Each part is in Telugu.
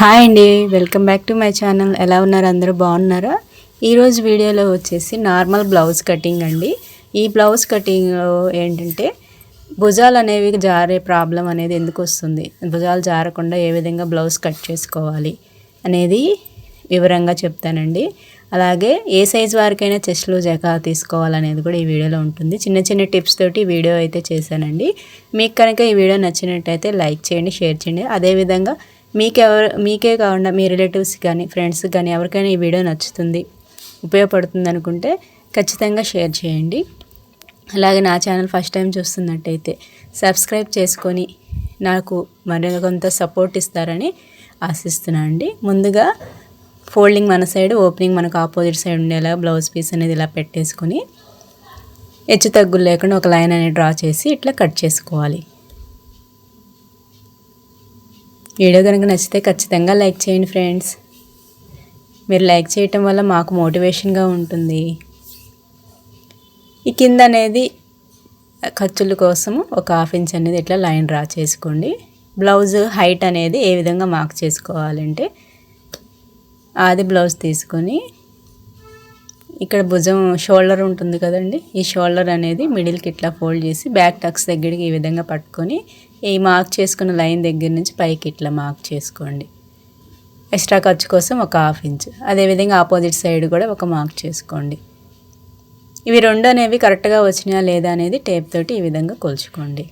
హాయ్ అండి welcome back to my channel. ఎలా ఉన్నారు? అందరూ బాగున్నారా? ఈరోజు వీడియోలో వచ్చేసి నార్మల్ బ్లౌజ్ కటింగ్ అండి. ఈ బ్లౌజ్ కటింగ్ ఏంటంటే భుజాలు అనేవి జారే ప్రాబ్లం అనేది ఎందుకు వస్తుంది? భుజాలు జారకుండా ఏ విధంగా బ్లౌజ్ కట్ చేసుకోవాలి అనేది వివరంగా చెప్తానండి. అలాగే ఏ సైజ్ వారికైనా చెస్ట్లో జకా తీసుకోవాలనేది కూడా ఈ వీడియోలో ఉంటుంది. చిన్న చిన్న టిప్స్ తోటి వీడియో అయితే చేశానండి. మీకు కనుక ఈ వీడియో నచ్చినట్టయితే లైక్ చేయండి షేర్ చేయండి. అదేవిధంగా మీకెవరు మీకే కాకుండా మీ రిలేటివ్స్ కానీ ఫ్రెండ్స్ కానీ ఎవరికైనా ఈ వీడియో నచ్చుతుంది ఉపయోగపడుతుంది అనుకుంటే ఖచ్చితంగా షేర్ చేయండి. అలాగే నా ఛానల్ ఫస్ట్ టైం చూస్తున్నట్టయితే సబ్స్క్రైబ్ చేసుకొని నాకు మరి కొంత సపోర్ట్ ఇస్తారని ఆశిస్తున్నాను అండి. ముందుగా ఫోల్డింగ్ మన సైడ్ ఓపెనింగ్ మనకు ఆపోజిట్ సైడ్ ఉండేలా బ్లౌజ్ పీస్ అనేది ఇలా పెట్టేసుకొని హెచ్చు తగ్గులు లేకుండా ఒక లైన్ అనేది డ్రా చేసి ఇట్లా కట్ చేసుకోవాలి. వీడియో కనుక నచ్చితే ఖచ్చితంగా లైక్ చేయండి ఫ్రెండ్స్. మీరు లైక్ చేయటం వల్ల మాకు మోటివేషన్గా ఉంటుంది. ఈ కింద అనేది ఖర్చుల కోసము ఒక హాఫ్ ఇంచ్ అనేది ఇట్లా లైన్ డ్రా చేసుకోండి. బ్లౌజ్ హైట్ అనేది ఏ విధంగా మార్క్ చేసుకోవాలంటే ఆది బ్లౌజ్ తీసుకొని ఇక్కడ భుజం షోల్డర్ ఉంటుంది కదండి. ఈ షోల్డర్ అనేది మిడిల్కి ఇట్లా ఫోల్డ్ చేసి బ్యాక్ టక్స్ దగ్గరికి ఈ విధంగా పట్టుకొని ఈ మార్క్ చేసుకున్న లైన్ దగ్గర నుంచి పైకి ఇట్లా మార్క్ చేసుకోండి. ఎక్స్ట్రా ఖర్చు కోసం ఒక హాఫ్ ఇంచ్. అదేవిధంగా ఆపోజిట్ సైడ్ కూడా ఒక మార్క్ చేసుకోండి. ఇవి రెండు అనేవి కరెక్ట్గా వచ్చినాయా లేదా అనేది టేప్ తోటి ఈ విధంగా కొలుచుకోండి.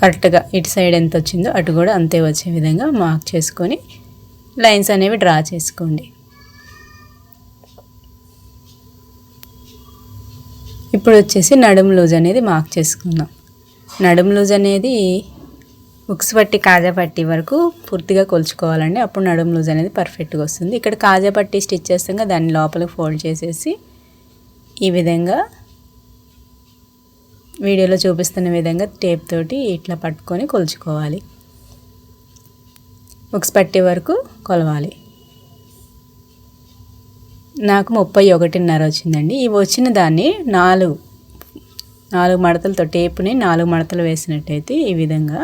కరెక్ట్గా ఇటు సైడ్ ఎంత వచ్చిందో అటు కూడా అంతే వచ్చే విధంగా మార్క్ చేసుకొని లైన్స్ అనేవి డ్రా చేసుకోండి. ఇప్పుడు వచ్చేసి నడుం లూజ్ అనేది మార్క్ చేసుకుందాం. నడుం లూజ్ అనేది ఉక్స్ పట్టి కాజా పట్టి వరకు పూర్తిగా కొలుచుకోవాలండి. అప్పుడు నడుం లూజ్ అనేది పర్ఫెక్ట్గా వస్తుంది. ఇక్కడ కాజా పట్టి స్టిచ్ చేస్తాం దాన్ని లోపలికి ఫోల్డ్ చేసేసి ఈ విధంగా వీడియోలో చూపిస్తున్న విధంగా టేప్ తోటి ఇట్లా పట్టుకొని కొలుచుకోవాలి. ఉక్స్ పట్టి వరకు కొలవాలి. నాకు ముప్పై ఒకటిన్నర వచ్చిందండి. ఇవి వచ్చిన దాన్ని నాలుగు నాలుగు మడతలతో టేపుని నాలుగు మడతలు వేసినట్టయితే ఈ విధంగా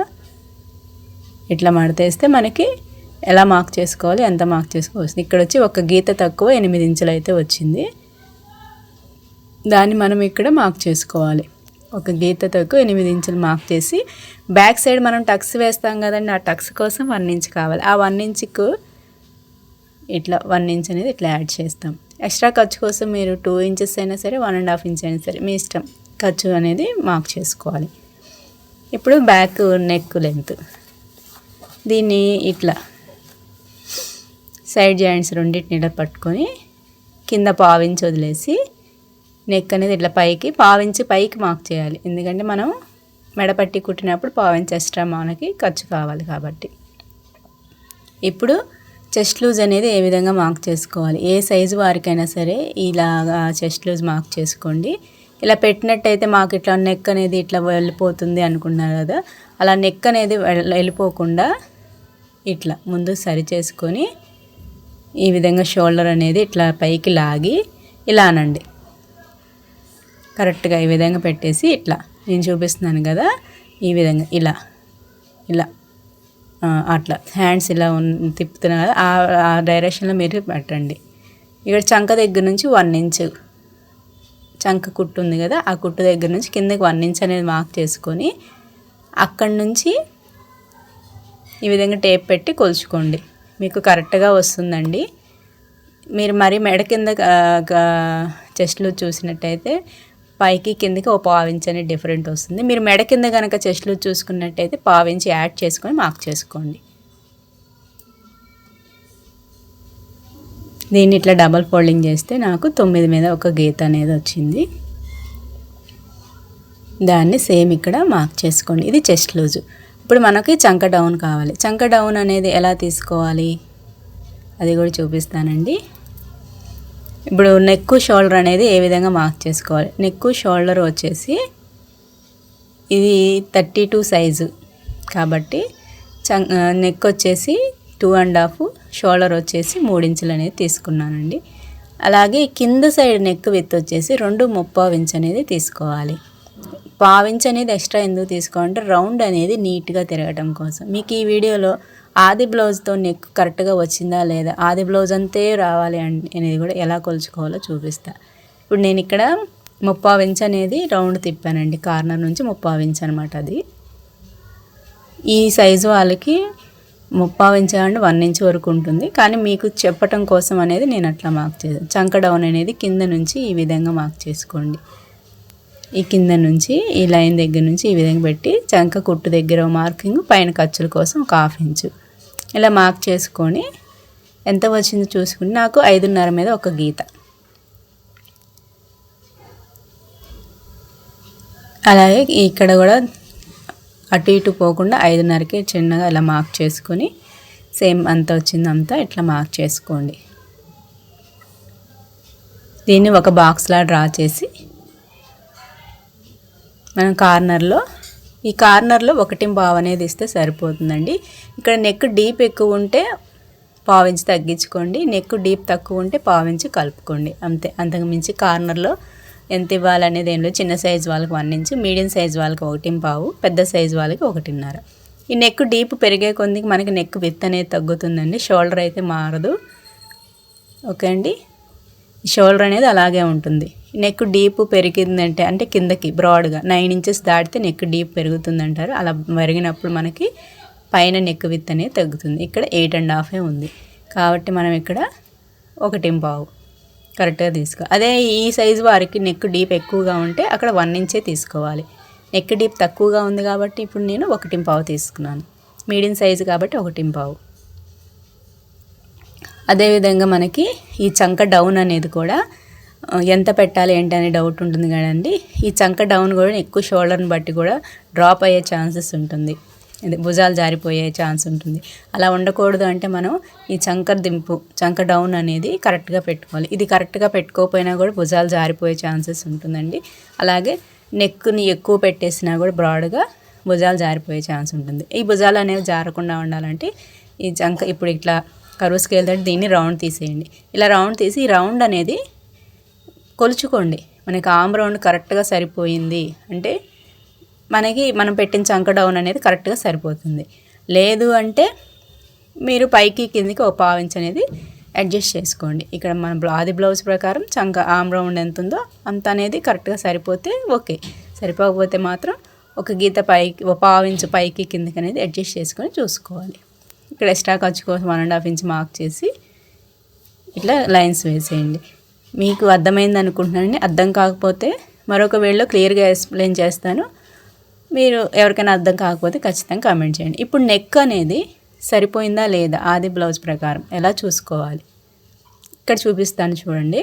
ఇట్లా మడతేస్తే మనకి ఎలా మార్క్ చేసుకోవాలి ఎంత మార్క్ చేసుకోవచ్చు ఇక్కడ వచ్చి ఒక గీత తక్కువ ఎనిమిది ఇంచులు అయితే వచ్చింది. దాన్ని మనం ఇక్కడ మార్క్ చేసుకోవాలి. ఒక గీత తక్కువ ఎనిమిది ఇంచులు మార్క్ చేసి బ్యాక్ సైడ్ మనం టక్స్ వేస్తాం కదండి ఆ టక్స్ కోసం వన్ ఇంచ్ కావాలి. ఆ వన్ ఇంచ్కు ఇట్లా వన్ ఇంచ్ అనేది ఇట్లా యాడ్ చేస్తాం. ఎక్స్ట్రా ఖర్చు కోసం మీరు టూ ఇంచెస్ అయినా సరే వన్ అండ్ హాఫ్ ఇంచ్ అయినా సరే మీ ఇష్టం ఖర్చు అనేది మార్క్ చేసుకోవాలి. ఇప్పుడు బ్యాక్ నెక్ లెంత్ దీన్ని ఇట్లా సైడ్ జాయింట్స్ రెండింటిని ఇలా పట్టుకొని కింద పావించి వదిలేసి నెక్ అనేది ఇట్లా పైకి పావించి పైకి మార్క్ చేయాలి. ఎందుకంటే మనం మెడపట్టి కుట్టినప్పుడు పావించి ఎక్స్ట్రా మనకి ఖర్చు కావాలి కాబట్టి. ఇప్పుడు చెస్ట్ లూజ్ అనేది ఏ విధంగా మార్క్ చేసుకోవాలి? ఏ సైజు వారికైనా సరే ఇలాగా చెస్ట్ లూజ్ మార్క్ చేసుకోండి. ఇలా పెట్టినట్టయితే మాకు ఇట్లా నెక్ అనేది ఇట్లా వెళ్ళిపోతుంది అనుకున్నారు కదా అలా నెక్ అనేది వెళ్ళిపోకుండా ఇట్లా ముందు సరి చేసుకొని ఈ విధంగా షోల్డర్ అనేది ఇట్లా పైకి లాగి ఇలా అనండి. కరెక్ట్గా ఈ విధంగా పెట్టేసి ఇట్లా నేను చూపిస్తున్నాను కదా ఈ విధంగా ఇలా ఇలా అట్లా. హ్యాండ్స్ ఇలా తిప్పుతున్నా కదా ఆ డైరెక్షన్లో మీరు పెట్టండి. ఇక్కడ చంక దగ్గర నుంచి వన్ ఇంచ్ చంక కుట్టు ఉంది కదా ఆ కుట్టు దగ్గర నుంచి కిందకి వన్ ఇంచ్ అనేది మార్క్ చేసుకొని అక్కడి నుంచి ఈ విధంగా టేప్ పెట్టి కొలుచుకోండి. మీకు కరెక్ట్గా వస్తుందండి. మీరు మరి మెడ కింద చెస్ట్లో చూసినట్టయితే పైకి కిందకి ఓ పావించి అనేది డిఫరెంట్ వస్తుంది. మీరు మెడ కింద కనుక చెస్ట్లో చూసుకున్నట్టయితే పావించి యాడ్ చేసుకొని మార్క్ చేసుకోండి. దీన్ని ఇట్లా డబల్ ఫోల్డింగ్ చేస్తే నాకు తొమ్మిది మీద ఒక గీత అనేది వచ్చింది. దాన్ని సేమ్ ఇక్కడ మార్క్ చేసుకోండి. ఇది చెస్ట్ లూజు ఇప్పుడు మనకి చంక డౌన్ కావాలి. చంక డౌన్ అనేది ఎలా తీసుకోవాలి? అది కూడా చూపిస్తానండి. ఇప్పుడు నెక్ షోల్డర్ అనేది ఏ విధంగా మార్క్ చేసుకోవాలి? నెక్ షోల్డర్ వచ్చేసి ఇది థర్టీ టూ సైజు కాబట్టి చం నెక్ వచ్చేసి టూ అండ్ హాఫ్ షోల్డర్ వచ్చేసి మూడించులు అనేది తీసుకున్నానండి. అలాగే కింద సైడ్ నెక్ విత్ వచ్చేసి రెండు ముప్పావు ఇంచ్ అనేది తీసుకోవాలి. పావించ్ అనేది ఎక్స్ట్రా ఎందుకు తీసుకోవాలంటే రౌండ్ అనేది నీట్గా తిరగటం కోసం. మీకు ఈ వీడియోలో ఆది బ్లౌజ్తో నెక్ కరెక్ట్గా వచ్చిందా లేదా? ఆది బ్లౌజ్ అంతే రావాలి అనేది కూడా ఎలా కొలుచుకోవాలో చూపిస్తా. ఇప్పుడు నేను ఇక్కడ ముప్పావు ఇంచ్ అనేది రౌండ్ తిప్పానండి. కార్నర్ నుంచి ముప్పావు ఇంచ్ అనమాట అది. ఈ సైజు వాళ్ళకి ముప్పావు ఇంచ్ అండి వన్ ఇంచ్ వరకు ఉంటుంది. కానీ మీకు చెప్పటం కోసం అనేది నేను అట్లా మార్క్ చేసాను చంక డౌన్ అనేది కింద నుంచి ఈ విధంగా మార్క్ చేసుకోండి. ఈ కింద నుంచి ఈ లైన్ దగ్గర నుంచి ఈ విధంగా పెట్టి చంక కుట్టు దగ్గర మార్కింగ్ పైన ఖర్చుల కోసం ఒక హాఫ్ ఇంచు. ఇలా మార్క్ చేసుకొని ఎంత వచ్చిందో చూసుకుని నాకు ఐదున్నర మీద ఒక గీత. అలాగే ఇక్కడ కూడా అటు ఇటు పోకుండా ఐదున్నరకి చిన్నగా ఇలా మార్క్ చేసుకొని సేమ్ అంత వచ్చిందంతా ఇట్లా మార్క్ చేసుకోండి. దీన్ని ఒక బాక్స్లా డ్రా చేసి మనం కార్నర్లో ఈ కార్నర్లో ఒకటి పావు అనేది ఇస్తే సరిపోతుందండి. ఇక్కడ నెక్ డీప్ ఎక్కువ ఉంటే పావించి తగ్గించుకోండి. నెక్ డీప్ తక్కువ ఉంటే పావించి కలుపుకోండి. అంతే. అంతకుమించి కార్నర్లో ఎంత ఇవ్వాలనేది ఏం లేదు. చిన్న సైజు వాళ్ళకి వన్ ఇంచ్ మీడియం సైజ్ వాళ్ళకి ఒకటి పావు పెద్ద సైజు వాళ్ళకి ఒకటిన్నర. ఈ నెక్ డీప్ పెరిగే కొందికి మనకి నెక్ విత్ అనేది తగ్గుతుందండి. షోల్డర్ అయితే మారదు. ఓకే అండి? షోల్డర్ అనేది అలాగే ఉంటుంది. నెక్ డీప్ పెరిగిందంటే అంటే కిందకి బ్రాడ్గా నైన్ ఇంచెస్ దాటితే నెక్ డీప్ పెరుగుతుందంటారు. అలా పెరిగినప్పుడు మనకి పైన నెక్ విత్ అనేది తగ్గుతుంది. ఇక్కడ ఎయిట్ అండ్ హాఫే ఉంది. కాబట్టి మనం ఇక్కడ ఒకటి పావు కరెక్ట్గా తీసుకో అదే ఈ సైజు వారికి నెక్ డీప్ ఎక్కువగా ఉంటే అక్కడ వన్ ఇంచే తీసుకోవాలి. నెక్ డీప్ తక్కువగా ఉంది కాబట్టి ఇప్పుడు నేను ఒకటి పావు తీసుకున్నాను. మీడియం సైజు కాబట్టి ఒకటి పావు. అదేవిధంగా మనకి ఈ చంక డౌన్ అనేది కూడా ఎంత పెట్టాలి ఏంటి అనే డౌట్ ఉంటుంది కదండి. ఈ చంక డౌన్ కూడా ఎక్కువ షోల్డర్ని బట్టి కూడా డ్రాప్ అయ్యే ఛాన్సెస్ ఉంటుంది. భుజాలు జారిపోయే ఛాన్స్ ఉంటుంది. అలా ఉండకూడదు అంటే మనం ఈ చంకర్ దింపు చంక డౌన్ అనేది కరెక్ట్గా పెట్టుకోవాలి. ఇది కరెక్ట్గా పెట్టుకోకపోయినా కూడా భుజాలు జారిపోయే ఛాన్సెస్ ఉంటుందండి. అలాగే నెక్ని ఎక్కువ పెట్టేసినా కూడా బ్రాడ్గా భుజాలు జారిపోయే ఛాన్స్ ఉంటుంది. ఈ భుజాలు అనేవి జారకుండా ఉండాలంటే ఈ చంక ఇప్పుడు ఇట్లా కరువు స్కేల్ తోటి దీన్ని రౌండ్ తీసేయండి. ఇలా రౌండ్ తీసి ఈ రౌండ్ అనేది కొలుచుకోండి. మనకి ఆమ్ రౌండ్ కరెక్ట్గా సరిపోయింది అంటే మనకి మనం పెట్టిన చంక డౌన్ అనేది కరెక్ట్గా సరిపోతుంది. లేదు అంటే మీరు పైకి కిందికి ఒక పావించ్ అనేది అడ్జస్ట్ చేసుకోండి. ఇక్కడ మన అది బ్లౌజ్ ప్రకారం చంక ఆమ్ రౌండ్ ఎంత ఉందో అంత అనేది కరెక్ట్గా సరిపోతే ఓకే. సరిపోకపోతే మాత్రం ఒక గీత పైకి ఒక పావించు పైకి కిందికి అనేది అడ్జస్ట్ చేసుకొని చూసుకోవాలి. ఇక్కడ ఎక్స్ట్రా ఖర్చు కోసం one and half inch mark చేసి ఇట్లా లైన్స్ వేసేయండి. మీకు అర్థమైంది అనుకుంటున్నానండి. అర్థం కాకపోతే మరొక వేళలో క్లియర్గా ఎక్స్ప్లెయిన్ చేస్తాను. మీరు ఎవరికైనా అర్థం కాకపోతే ఖచ్చితంగా కామెంట్ చేయండి. ఇప్పుడు నెక్ అనేది సరిపోయిందా లేదా? ఆది బ్లౌజ్ ప్రకారం ఎలా చూసుకోవాలి? ఇక్కడ చూపిస్తాను చూడండి.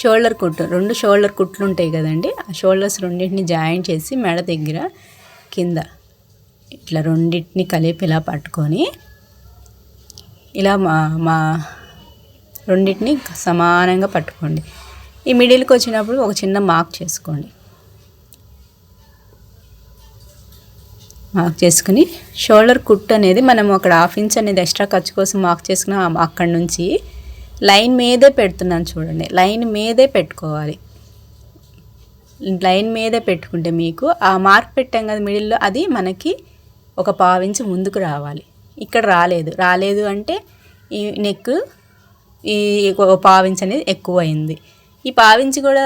షోల్డర్ కుట్టు రెండు షోల్డర్ కుట్లు ఉంటాయి కదండి. ఆ షోల్డర్స్ రెండింటిని జాయిన్ చేసి మెడ దగ్గర కింద ఇట్లా రెండింటిని కలిపి ఇలా పట్టుకొని ఇలా మా మా రెండింటిని సమానంగా పట్టుకోండి. ఈ మిడిల్కి వచ్చినప్పుడు ఒక చిన్న మార్క్ చేసుకోండి. మార్క్ చేసుకుని షోల్డర్ కుట్ అనేది మనం అక్కడ హాఫ్ ఇంచ్ అనేది ఎక్స్ట్రా ఖర్చు కోసం మార్క్ చేసుకున్నాం అక్కడ నుంచి లైన్ మీదే పెడుతున్నాను చూడండి. లైన్ మీదే పెట్టుకోవాలి. లైన్ మీదే పెట్టుకుంటే మీకు ఆ మార్క్ పెట్టాం కదా మిడిల్లో అది మనకి ఒక పావించి ముందుకు రావాలి. ఇక్కడ రాలేదు. రాలేదు అంటే ఈ నెక్ ఈ పావించి అనేది ఎక్కువ అయింది ఈ పావించి కూడా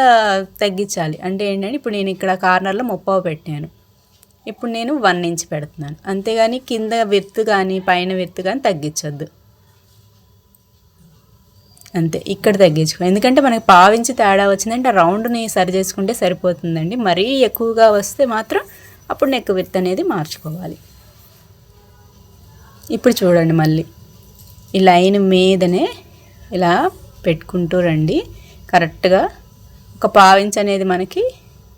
తగ్గించాలి. అంటే ఏంటంటే ఇప్పుడు నేను ఇక్కడ కార్నర్లో ముప్పావు పెట్టాను. ఇప్పుడు నేను వన్ ఇంచ్ పెడుతున్నాను. అంతేగాని కింద విర్త్ కానీ పైన విర్త్ కానీ తగ్గించొద్దు. అంతే ఇక్కడ తగ్గించుకో. ఎందుకంటే మనకి పావించి తేడా వచ్చిందంటే రౌండ్ని సరి చేసుకుంటే సరిపోతుందండి. మరీ ఎక్కువగా వస్తే మాత్రం అప్పుడు నెక్ విత్ అనేది మార్చుకోవాలి. ఇప్పుడు చూడండి మళ్ళీ. ఈ లైన్ మీదనే ఇలా పెట్టుకుంటూ రండి. కరెక్ట్గా ఒక పావించ అనేది మనకి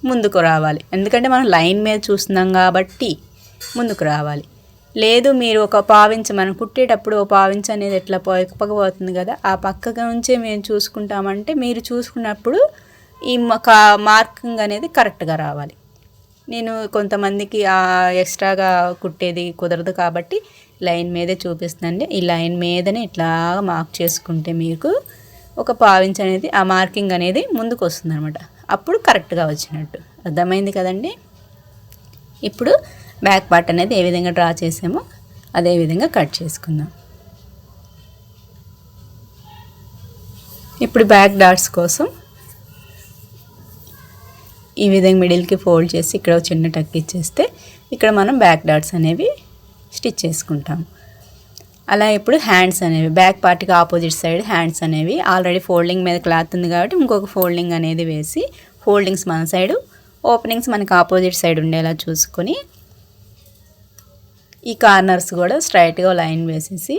ముందుకు రావాలి. ఎందుకంటే మనం లైన్ మీద చూస్తున్నాం కాబట్టి ముందుకు రావాలి. లేదు మీరు ఒక పావించ మనం కుట్టేటప్పుడు ఒక పావించ అనేది ఎట్లా పోకపోతుంది కదా ఆ పక్కకు నుంచే మేము చూసుకుంటామంటే మీరు చూసుకున్నప్పుడు ఈ మార్కింగ్ అనేది కరెక్ట్గా రావాలి. నేను కొంతమందికి ఆ ఎక్స్ట్రాగా కుట్టేది కుదరదు కాబట్టి లైన్ మీదే చూపిస్తుందండి. ఈ లైన్ మీదనే ఇట్లా మార్క్ చేసుకుంటే మీకు ఒక పావించ్ అనేది ఆ మార్కింగ్ అనేది ముందుకు వస్తుంది అనమాట అప్పుడు కరెక్ట్గా వచ్చినట్టు. అర్థమైంది కదండి? ఇప్పుడు బ్యాక్ పార్ట్ అనేది ఏ విధంగా డ్రా చేసామో అదే విధంగా కట్ చేసుకుందాం. ఇప్పుడు బ్యాక్ డాట్స్ కోసం ఈ విధంగా మిడిల్కి ఫోల్డ్ చేసి ఇక్కడ ఒక చిన్న టక్ ఇచ్చేస్తే ఇక్కడ మనం బ్యాక్ డాట్స్ అనేవి స్టిచ్ చేసుకుంటాం అలా ఇప్పుడు హ్యాండ్స్ అనేవి బ్యాక్ పార్ట్కి ఆపోజిట్ సైడ్ హ్యాండ్స్ అనేవి ఆల్రెడీ ఫోల్డింగ్ మీద క్లాత్ ఉంది కాబట్టి ఇంకొక ఫోల్డింగ్ అనేది వేసి ఫోల్డింగ్స్ మన సైడు ఓపెనింగ్స్ మనకి ఆపోజిట్ సైడ్ ఉండేలా చూసుకొని ఈ కార్నర్స్ కూడా స్ట్రైట్గా లైన్ వేసేసి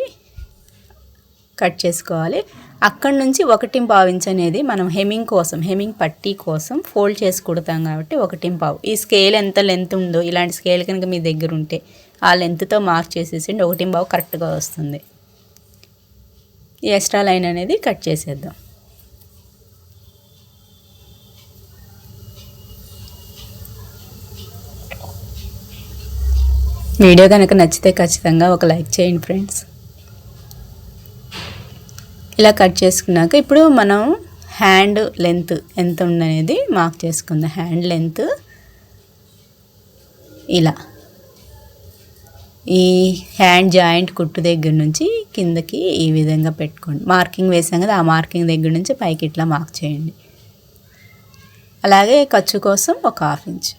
కట్ చేసుకోవాలి. అక్కడి నుంచి ఒకటి ఇంచ్ అనేది మనం హెమింగ్ కోసం హెమింగ్ పట్టీ కోసం ఫోల్డ్ చేసి కుడతాం కాబట్టి ఒకటి పావు. ఈ స్కేల్ ఎంత లెంత్ ఉందో ఇలాంటి స్కేల్ కనుక మీ దగ్గర ఉంటే ఆ లెంత్తో మార్క్ చేసేసి ఒకటి బావు కరెక్ట్గా వస్తుంది. ఈ ఎక్స్ట్రా లైన్ అనేది కట్ చేసేద్దాం. వీడియో కనుక నచ్చితే ఖచ్చితంగా ఒక లైక్ చేయండి ఫ్రెండ్స్. ఇలా కట్ చేసుకున్నాక ఇప్పుడు మనం హ్యాండ్ లెంత్ ఎంత ఉందనేది మార్క్ చేసుకుందాం. హ్యాండ్ లెంత్ ఇలా. ఈ హ్యాండ్ జాయింట్ కుట్టు దగ్గర నుంచి కిందకి ఈ విధంగా పెట్టుకోండి. మార్కింగ్ వేసాం కదా ఆ మార్కింగ్ దగ్గర నుంచి పైకి ఇట్లా మార్క్ చేయండి. అలాగే ఖర్చు కోసం ఒక హాఫ్ ఇంచ్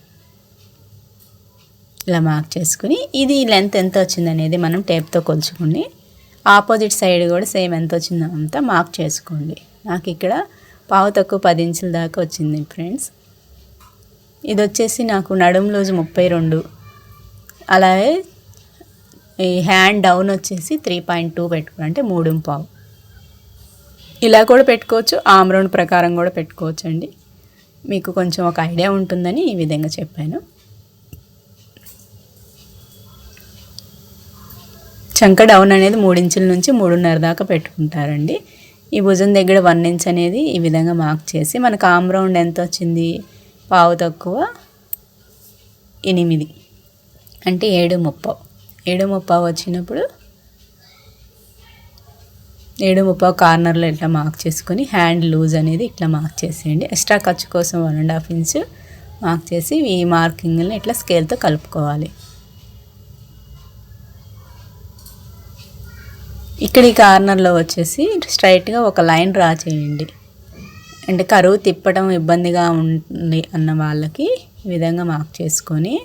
ఇలా మార్క్ చేసుకుని ఇది లెంత్ ఎంత వచ్చింది అనేది మనం టేప్తో కొలుచుకుని ఆపోజిట్ సైడ్ కూడా సేమ్ ఎంత వచ్చిందో అంతా మార్క్ చేసుకోండి. నాకు ఇక్కడ పావు తక్కువ పది ఇంచుల దాకా వచ్చింది ఫ్రెండ్స్. ఇది వచ్చేసి నాకు నడుము రోజు ముప్పై రెండు. అలాగే ఈ హ్యాండ్ డౌన్ వచ్చేసి త్రీ పాయింట్ టూ పెట్టుకోండి అంటే మూడు పావు. ఇలా కూడా పెట్టుకోవచ్చు ఆమ్రౌండ్ ప్రకారం కూడా పెట్టుకోవచ్చు అండి. మీకు కొంచెం ఒక ఐడియా ఉంటుందని ఈ విధంగా చెప్పాను. చంక డౌన్ అనేది మూడించుల నుంచి మూడున్నర దాకా పెట్టుకుంటారండి. ఈ భుజం దగ్గర వన్ ఇంచ్ అనేది ఈ విధంగా మార్క్ చేసి మనకు ఆమ్రౌండ్ ఎంత వచ్చింది? పావు తక్కువ ఎనిమిది. అంటే ఏడు ముప్పై ఏడు వచ్చినప్పుడు ఏడు కార్నర్లో ఇట్లా మార్క్ చేసుకొని హ్యాండ్ లూజ్ అనేది ఇట్లా మార్క్ చేసేయండి. ఎక్స్ట్రా ఖర్చు కోసం one and half inch mark చేసి ఈ మార్కింగ్ని ఇట్లా స్కేల్తో కలుపుకోవాలి. ఇక్కడ ఈ కార్నర్లో వచ్చేసి స్ట్రైట్గా ఒక లైన్ డ్రా చేయండి. అంటే కరువు తిప్పడం ఇబ్బందిగా ఉంది అన్న వాళ్ళకి ఈ విధంగా మార్క్ చేసుకొని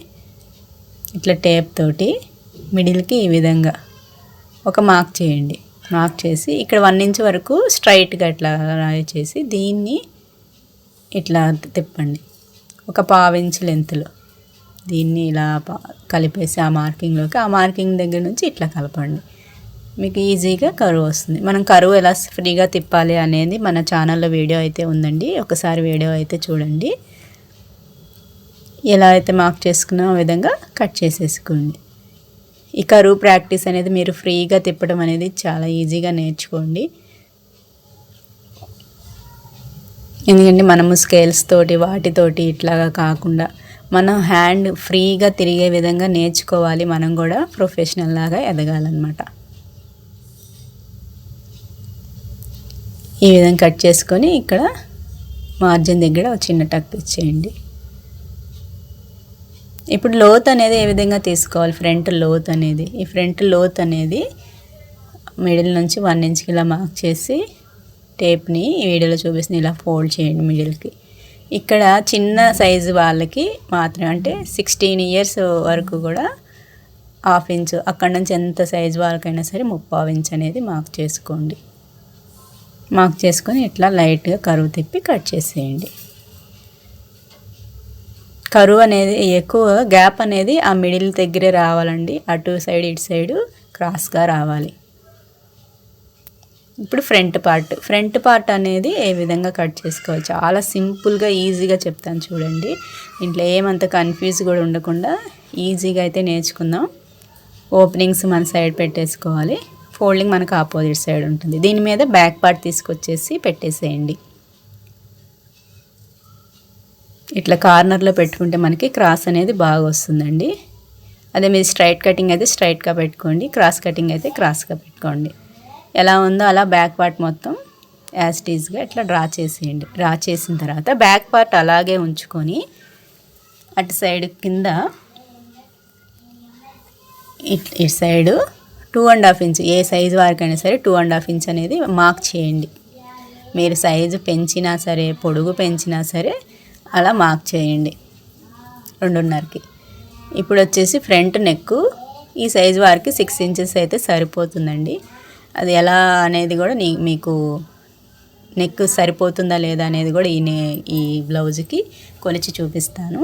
ఇట్లా టేప్ తోటి మిడిల్కి ఈ విధంగా ఒక మార్క్ చేయండి. మార్క్ చేసి ఇక్కడ వన్ ఇంచ్ వరకు స్ట్రైట్గా ఇట్లా రాయి చేసి దీన్ని ఇట్లా తిప్పండి. ఒక పావించ్ లెంత్లో దీన్ని ఇలా కలిపేసి ఆ మార్కింగ్లోకి ఆ మార్కింగ్ దగ్గర నుంచి ఇట్లా కలపండి. మీకు ఈజీగా కరువు వస్తుంది. మనం కరువు ఎలా ఫ్రీగా తిప్పాలి అనేది మన ఛానల్లో వీడియో అయితే ఉందండి. ఒకసారి వీడియో అయితే చూడండి. ఎలా అయితే మార్క్ చేసుకున్న విధంగా కట్ చేసేసుకోండి. ఈ కరువు ప్రాక్టీస్ అనేది మీరు ఫ్రీగా తిప్పడం అనేది చాలా ఈజీగా నేర్చుకోండి. ఎందుకంటే మనము స్కేల్స్ తోటి వాటితోటి ఇట్లాగా కాకుండా మనం హ్యాండ్ ఫ్రీగా తిరిగే విధంగా నేర్చుకోవాలి మనం కూడా ప్రొఫెషనల్ లాగా ఎదగాలన్నమాట. ఈ విధంగా కట్ చేసుకొని ఇక్కడ మార్జిన్ దగ్గర చిన్న టక్ ఇచ్చేయండి ఇప్పుడు లోత్ అనేది ఏ విధంగా తీసుకోవాలి? ఫ్రంట్ లోత్ అనేది. ఈ ఫ్రంట్ లోత్ అనేది మిడిల్ నుంచి వన్ ఇంచ్కి ఇలా మార్క్ చేసి టేప్ని ఈ వీడియోలో చూపిస్తుంది. ఇలా ఫోల్డ్ చేయండి మిడిల్కి. ఇక్కడ చిన్న సైజు వాళ్ళకి మాత్రమే అంటే సిక్స్టీన్ ఇయర్స్ వరకు కూడా హాఫ్ ఇంచ్ అక్కడ నుంచి ఎంత సైజు వాళ్ళకైనా సరే ముప్పావు ఇంచ్ అనేది మార్క్ చేసుకోండి. మార్క్ చేసుకొని ఇట్లా లైట్గా కరువు తిప్పి కట్ చేసేయండి. కరువు అనేది ఎక్కువ గ్యాప్ అనేది ఆ మిడిల్ దగ్గరే రావాలండి. అటు సైడ్ ఇటు సైడు క్రాస్గా రావాలి. ఇప్పుడు ఫ్రంట్ పార్ట్. ఫ్రంట్ పార్ట్ అనేది ఏ విధంగా కట్ చేసుకోవాలి? చాలా సింపుల్గా ఈజీగా చెప్తాను చూడండి. ఇంట్లో ఏమంత కన్ఫ్యూజ్ కూడా ఉండకుండా ఈజీగా అయితే నేర్చుకుందాం. ఓపెనింగ్స్ మన సైడ్ పెట్టేసుకోవాలి. ఫోల్డింగ్ మనకు ఆపోజిట్ సైడ్ ఉంటుంది. దీని మీద బ్యాక్ పార్ట్ తీసుకొచ్చేసి పెట్టేసేయండి. ఇట్లా కార్నర్లో పెట్టుకుంటే మనకి క్రాస్ అనేది బాగా వస్తుందండి. అదే మీరు స్ట్రైట్ కటింగ్ అయితే స్ట్రైట్గా పెట్టుకోండి క్రాస్ కటింగ్ అయితే క్రాస్గా పెట్టుకోండి. ఎలా ఉందో అలా బ్యాక్ పార్ట్ మొత్తం యాజ్ టీజ్గా ఇట్లా డ్రా చేసేయండి. డ్రా చేసిన తర్వాత బ్యాక్ పార్ట్ అలాగే ఉంచుకొని అటు సైడ్ కింద ఇట్ ఇటు side two and half inch A size వారికైనా సరే టూ అండ్ హాఫ్ ఇంచ్ అనేది మార్క్ చేయండి. మీరు సైజు పెంచినా సరే పొడుగు పెంచినా సరే అలా మార్క్ చేయండి. రెండున్నరకి. ఇప్పుడు వచ్చేసి ఫ్రంట్ నెక్. ఈ సైజు వారికి సిక్స్ ఇంచెస్ అయితే సరిపోతుందండి. అది ఎలా అనేది కూడా నీ మీకు నెక్ సరిపోతుందా లేదా అనేది కూడా ఈ నే ఈ బ్లౌజ్కి కొలిచి చూపిస్తాను.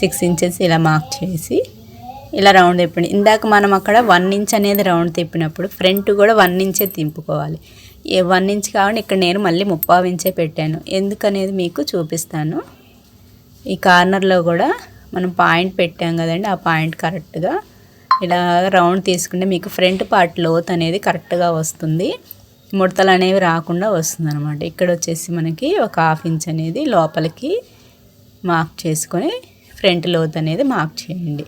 సిక్స్ ఇంచెస్ ఇలా మార్క్ చేసి. ఇలా రౌండ్ తిప్పండి. ఇందాక మనం అక్కడ వన్ ఇంచ్ అనేది రౌండ్ తిప్పినప్పుడు ఫ్రంట్ కూడా వన్ ఇంచే తింపుకోవాలి. వన్ ఇంచ్ కావాలి ఇక్కడ నేను మళ్ళీ ముప్పావు ఇంచే పెట్టాను. ఎందుకనేది మీకు చూపిస్తాను. ఈ కార్నర్లో కూడా మనం పాయింట్ పెట్టాం కదండి ఆ పాయింట్ కరెక్ట్గా. ఇలా రౌండ్ తీసుకుంటే మీకు ఫ్రంట్ పార్ట్ లోత్ అనేది కరెక్ట్గా వస్తుంది. ముడతలు అనేవి రాకుండా వస్తుంది అనమాట ఇక్కడ వచ్చేసి మనకి ఒక హాఫ్ ఇంచ్ అనేది లోపలికి మార్క్ చేసుకొని ఫ్రంట్ లోత్ అనేది మార్క్ చేయండి.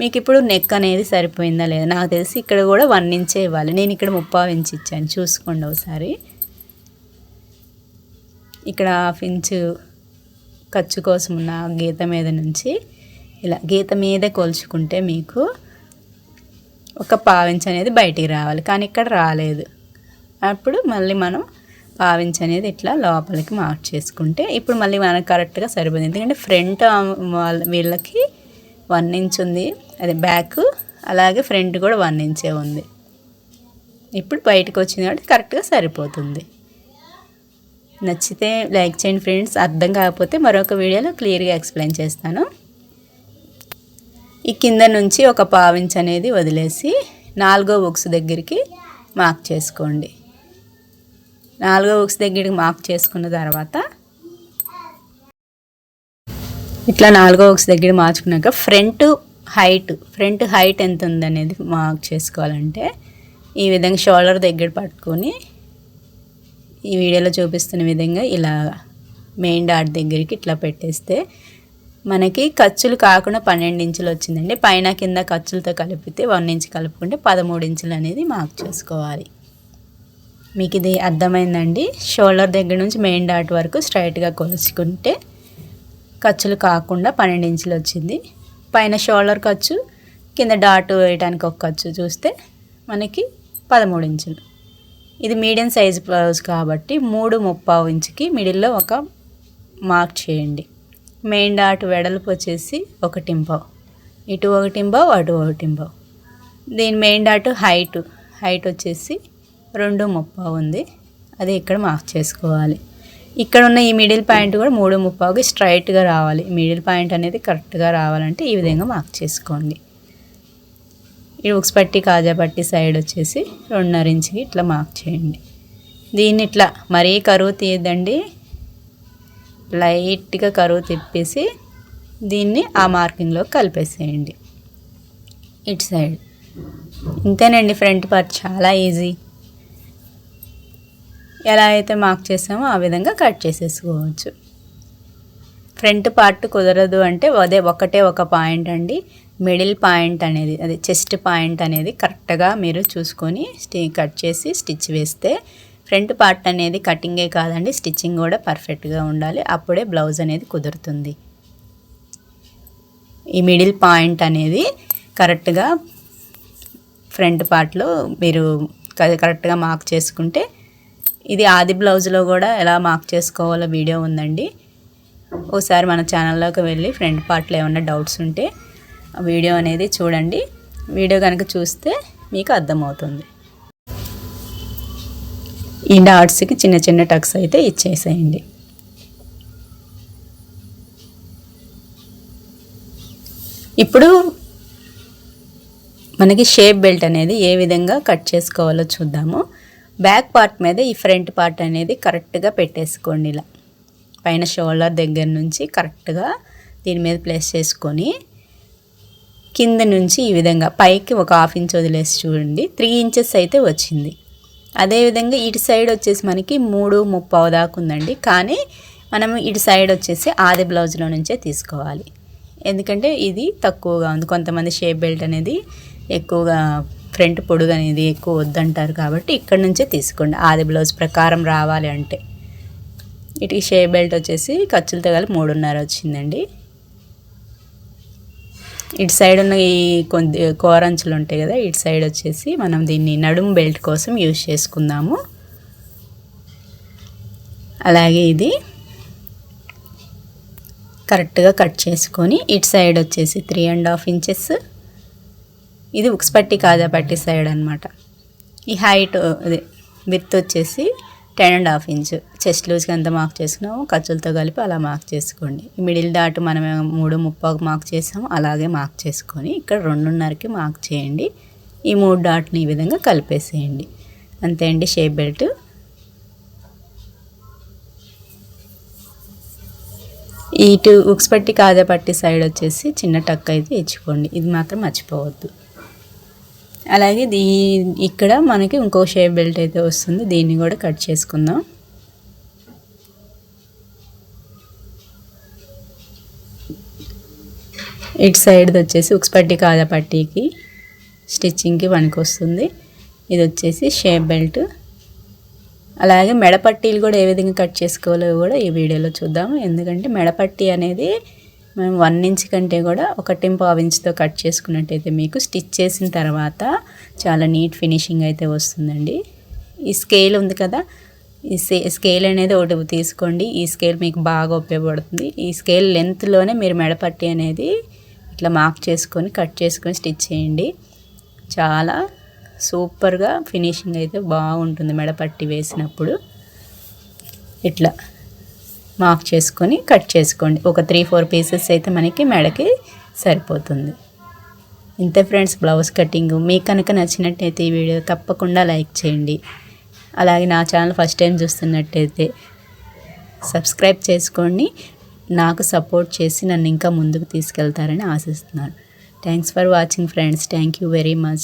మీకు ఇప్పుడు నెక్ అనేది సరిపోయిందా లేదా? నాకు తెలిసి ఇక్కడ కూడా వన్ ఇంచే ఇవ్వాలి. నేను ఇక్కడ ముప్పావు ఇంచ్ ఇచ్చాను. చూసుకోండి ఒకసారి. ఇక్కడ హాఫ్ ఇంచ్ ఖర్చు కోసం ఉన్న గీత మీద నుంచి ఇలా గీత మీద కొలుచుకుంటే మీకు ఒక పావించ్ అనేది బయటికి రావాలి. కానీ ఇక్కడ రాలేదు. అప్పుడు మళ్ళీ మనం పావించ్ అనేది ఇట్లా లోపలికి మార్క్ చేసుకుంటే ఇప్పుడు మళ్ళీ మనకు కరెక్ట్గా సరిపోయింది. ఎందుకంటే ఫ్రంట్ వాళ్ళ వీళ్ళకి వన్ ఇంచ్ ఉంది. అది బ్యాక్ అలాగే ఫ్రంట్ కూడా వన్ ఇంచే ఉంది. ఇప్పుడు బయటకు వచ్చింది కాబట్టి కరెక్ట్గా సరిపోతుంది. నచ్చితే లైక్ చేయండి ఫ్రెండ్స్. అర్థం కాకపోతే మరొక వీడియోలో క్లియర్గా ఎక్స్ప్లెయిన్ చేస్తాను. ఈ కింద నుంచి ఒక పావించ్ అనేది వదిలేసి నాలుగో బుక్స్ దగ్గరికి మార్క్ చేసుకోండి. నాలుగో బుక్స్ దగ్గరికి మార్క్ చేసుకున్న తర్వాత ఇట్లా నాలుగో బుక్స్ దగ్గర మార్చుకున్నాక ఫ్రంట్ హైట్ ఫ్రంట్ హైట్ ఎంత ఉందనేది మార్క్ చేసుకోవాలంటే ఈ విధంగా షోల్డర్ దగ్గర పట్టుకొని ఈ వీడియోలో చూపిస్తున్న విధంగా ఇలా మెయిన్ డాట్ దగ్గరికి ఇట్లా పెట్టేస్తే మనకి ఖర్చులు కాకుండా పన్నెండు ఇంచులు వచ్చిందండి. పైన కింద ఖర్చులతో కలిపితే వన్ ఇంచ్ కలుపుకుంటే పదమూడు ఇంచులు అనేది మార్క్ చేసుకోవాలి. మీకు ఇది అర్థమైందండి? షోల్డర్ దగ్గర నుంచి మెయిన్ డాట్ వరకు స్ట్రైట్గా కొలుచుకుంటే ఖర్చులు కాకుండా పన్నెండు ఇంచులు వచ్చింది. పైన షోల్డర్ ఖర్చు కింద డాట్ వేయడానికి ఒక ఖర్చు చూస్తే మనకి పదమూడు ఇంచులు. ఇది మీడియం సైజ్ బ్లౌజ్ కాబట్టి మూడు ముప్పావు ఇంచుకి మిడిల్లో ఒక మార్క్ చేయండి. మెయిన్ డాట్ వెడల్పు వచ్చేసి ఒకటింపావు. ఇటు ఒకటింబావు అటు ఒకటింబావు దీని మెయిన్ డాట్ హైట్ హైట్ వచ్చేసి రెండు ముప్పావు ఉంది. అది ఇక్కడ మార్క్ చేసుకోవాలి. ఇక్కడ ఉన్న ఈ మిడిల్ పాయింట్ కూడా మూడు ముప్పావుకి స్ట్రైట్గా రావాలి. మిడిల్ పాయింట్ అనేది కరెక్ట్గా రావాలంటే ఈ విధంగా మార్క్ చేసుకోండి. ఈ ఉక్స్ పట్టి కాజా పట్టి సైడ్ వచ్చేసి రెండున్నర ఇంచుకి ఇట్లా మార్క్ చేయండి. దీన్ని ఇట్లా మరీ కరువు తీయద్దండి. లైట్గా కరువు తిప్పేసి దీన్ని ఆ మార్కింగ్లో కలిపేసేయండి. ఇటు సైడ్. ఇంతేనండి ఫ్రంట్ పార్ట్. చాలా ఈజీ. ఎలా అయితే మార్క్ చేసామో ఆ విధంగా కట్ చేసేసుకోవచ్చు. ఫ్రంట్ పార్ట్ కుదరదు అంటే అదే ఒకటే ఒక పాయింట్ అండి. మిడిల్ పాయింట్ అనేది అది చెస్ట్ పాయింట్ అనేది కరెక్ట్గా మీరు చూసుకొని స్టి కట్ చేసి స్టిచ్ వేస్తే ఫ్రంట్ పార్ట్ అనేది కటింగే కాదండి స్టిచ్చింగ్ కూడా పర్ఫెక్ట్గా ఉండాలి. అప్పుడే బ్లౌజ్ అనేది కుదురుతుంది. ఈ మిడిల్ పాయింట్ అనేది కరెక్ట్గా ఫ్రంట్ పార్ట్లో మీరు కరెక్ట్గా మార్క్ చేసుకుంటే ఇది ఆది బ్లౌజ్లో కూడా ఎలా మార్క్ చేసుకోవాలో వీడియో ఉందండి. ఒకసారి మన ఛానల్లోకి వెళ్ళి ఫ్రంట్ పార్ట్లో ఏమైనా డౌట్స్ ఉంటే వీడియో అనేది చూడండి. వీడియో కనుక చూస్తే మీకు అర్థమవుతుంది. ఈ డాట్స్కి చిన్న చిన్న టక్స్ అయితే ఇచ్చేసేయండి. ఇప్పుడు మనకి షేప్ బెల్ట్ అనేది ఏ విధంగా కట్ చేసుకోవాలో చూద్దాము. బ్యాక్ పార్ట్ మీద ఈ ఫ్రంట్ పార్ట్ అనేది కరెక్ట్గా పెట్టేసుకోండి ఇలా. పైన షోల్డర్ దగ్గర నుంచి కరెక్ట్గా దీని మీద ప్లేస్ చేసుకొని కింద నుంచి ఈ విధంగా పైకి ఒక హాఫ్ ఇంచ్ వదిలేసి చూడండి. త్రీ ఇంచెస్ అయితే వచ్చింది. అదేవిధంగా ఇటు సైడ్ వచ్చేసి మనకి మూడు ముప్పావు దాకా ఉందండి. కానీ మనము ఇటు సైడ్ వచ్చేసి ఆది బ్లౌజ్లో నుంచే తీసుకోవాలి. ఎందుకంటే ఇది తక్కువగా ఉంది. కొంతమంది షేప్ బెల్ట్ అనేది ఎక్కువగా ఫ్రంట్ పొడుగు అనేది ఎక్కువ వద్దంటారు కాబట్టి ఇక్కడ నుంచే తీసుకోండి. ఆది బ్లౌజ్ ప్రకారం రావాలి అంటే. ఇటు షే బెల్ట్ వచ్చేసి ఖర్చులతో కలిపి మూడున్నర వచ్చిందండి. ఇటు సైడ్ ఉన్న ఈ కొద్ది కోరంచులు ఉంటాయి కదా ఇటు సైడ్ వచ్చేసి మనం దీన్ని నడుము బెల్ట్ కోసం యూజ్ చేసుకుందాము. అలాగే ఇది కరెక్ట్గా కట్ చేసుకొని ఇటు సైడ్ వచ్చేసి త్రీ అండ్ హాఫ్ ఇంచెస్ ఇది ఉక్స్ పట్టి కాజా పట్టి సైడ్ అనమాట ఈ హైట్ అదే విత్ వచ్చేసి ten and half inch. Chest లూజ్కి ఎంత మార్క్ చేసుకున్నామో ఖర్చులతో కలిపి అలా మార్క్ చేసుకోండి. మిడిల్ డాట్ మనం మూడు ముప్పాకు మార్క్ చేసాము అలాగే మార్క్ చేసుకొని ఇక్కడ రెండున్నరకి మార్క్ చేయండి. ఈ మూడు డాట్ని ఈ విధంగా కలిపేసేయండి. అంతే అండి షేప్ బెల్ట్. ఇటు ఉక్స్ పట్టి కాజా పట్టి సైడ్ వచ్చేసి చిన్న టక్ అయితే ఇచ్చుకోండి. ఇది మాత్రం మర్చిపోవద్దు. అలాగే దీ ఇక్కడ మనకి ఇంకో షేప్ బెల్ట్ అయితే వస్తుంది. దీన్ని కూడా కట్ చేసుకుందాం. ఇటు సైడ్ది వచ్చేసి ఉక్స్పట్టి కాజా పట్టీకి స్టిచ్చింగ్కి పనికి వస్తుంది ఇది వచ్చేసి షేప్ బెల్ట్. అలాగే మెడపట్టీలు కూడా ఏ విధంగా కట్ చేసుకోవాలో కూడా ఈ వీడియోలో చూద్దాము. ఎందుకంటే మెడపట్టి అనేది మనం వన్ ఇంచ్ కంటే కూడా ఒకటి పావు ఇంచ్తో కట్ చేసుకున్నట్టయితే మీకు స్టిచ్ చేసిన తర్వాత చాలా నీట్ ఫినిషింగ్ అయితే వస్తుందండి. ఈ స్కేల్ ఉంది కదా ఈ స్కేల్ అనేది ఒకటి తీసుకోండి. ఈ స్కేల్ మీకు బాగా ఉపయోగపడుతుంది. ఈ స్కేల్ లెంత్లోనే మీరు మెడపట్టి అనేది ఇట్లా మార్క్ చేసుకొని కట్ చేసుకొని స్టిచ్ చేయండి. చాలా సూపర్గా ఫినిషింగ్ అయితే బాగుంటుంది మెడపట్టి వేసినప్పుడు. ఇట్లా. మార్క్ చేసుకొని కట్ చేసుకోండి. ఒక త్రీ ఫోర్ పీసెస్ అయితే మనకి మెడకి సరిపోతుంది. ఇంతే ఫ్రెండ్స్ బ్లౌజ్ కటింగ్ మీకు కనుక నచ్చినట్టయితే ఈ వీడియో తప్పకుండా లైక్ చేయండి. అలాగే నా ఛానల్ ఫస్ట్ టైం చూస్తున్నట్టయితే సబ్స్క్రైబ్ చేసుకోండి. నాకు సపోర్ట్ చేసి నన్ను ఇంకా ముందుకు తీసుకెళ్తారని ఆశిస్తున్నాను. Thanks for watching friends thank you very much